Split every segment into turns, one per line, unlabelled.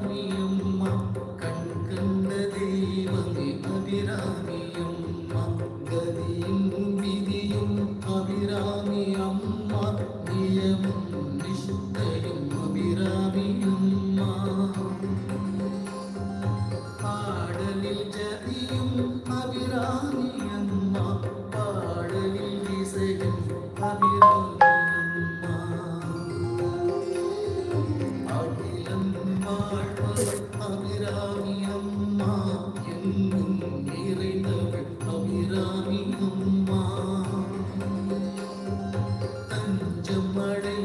അഭിരാമിയമ്മ കൺകണ്ട ദൈവമേ അഭിരാമി மழை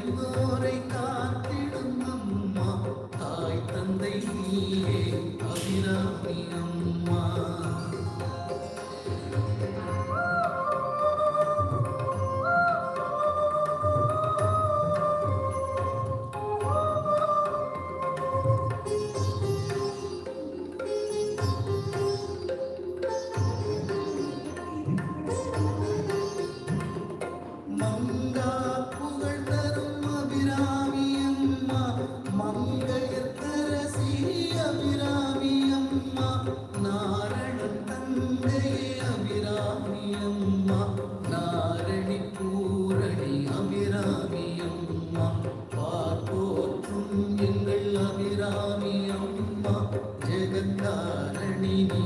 தாரணினி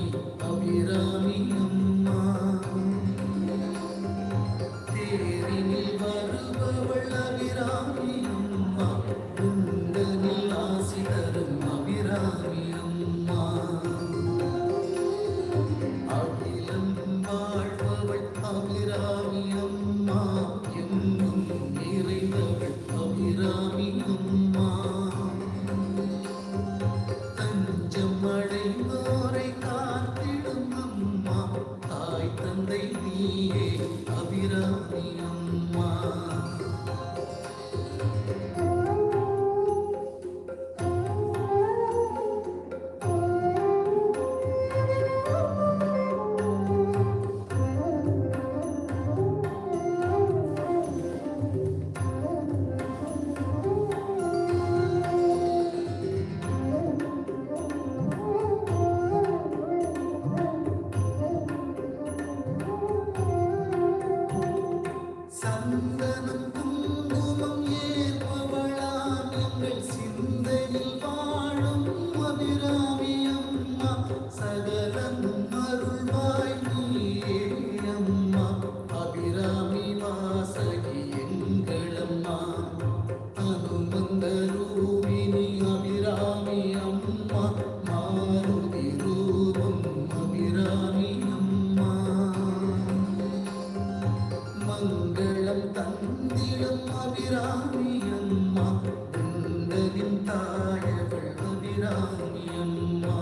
அபிராமி அம்மா தேரினில் வருபவள் அபிராமி அம்மா குண்டனில் ஆசி தரும் அபிராமி அம்மா அகிலம் வாழ்பவள் அபிராமி அபிராமி அம்மா கந்தனின் தாயவள் அபிராமி அம்மா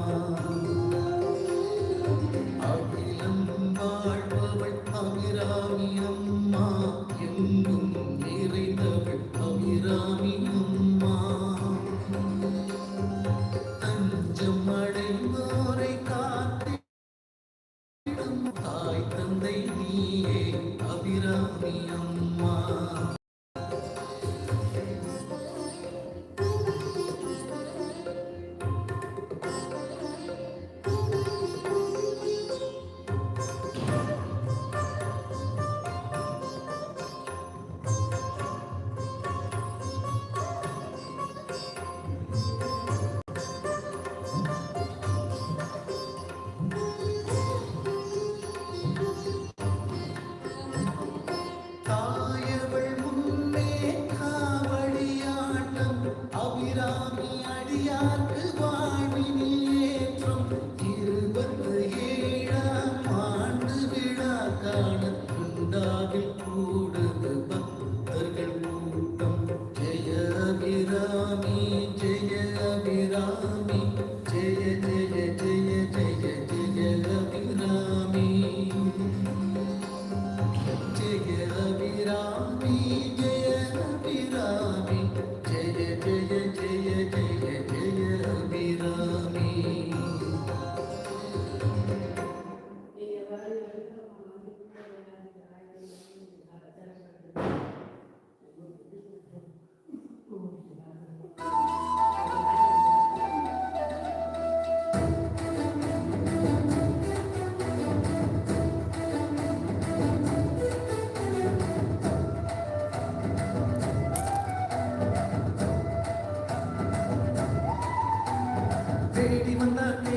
அகிலம் வாழ்பவள் அபிராமி அம்மா எங்கும் நிறைந்தவள் அபிராமி அம்மா தஞ்சம் அடைந்தோரை காத்திடும் தாய் தந்தை நீயே அபிராமி அம்மா yar
gol
தேடி வந்தானே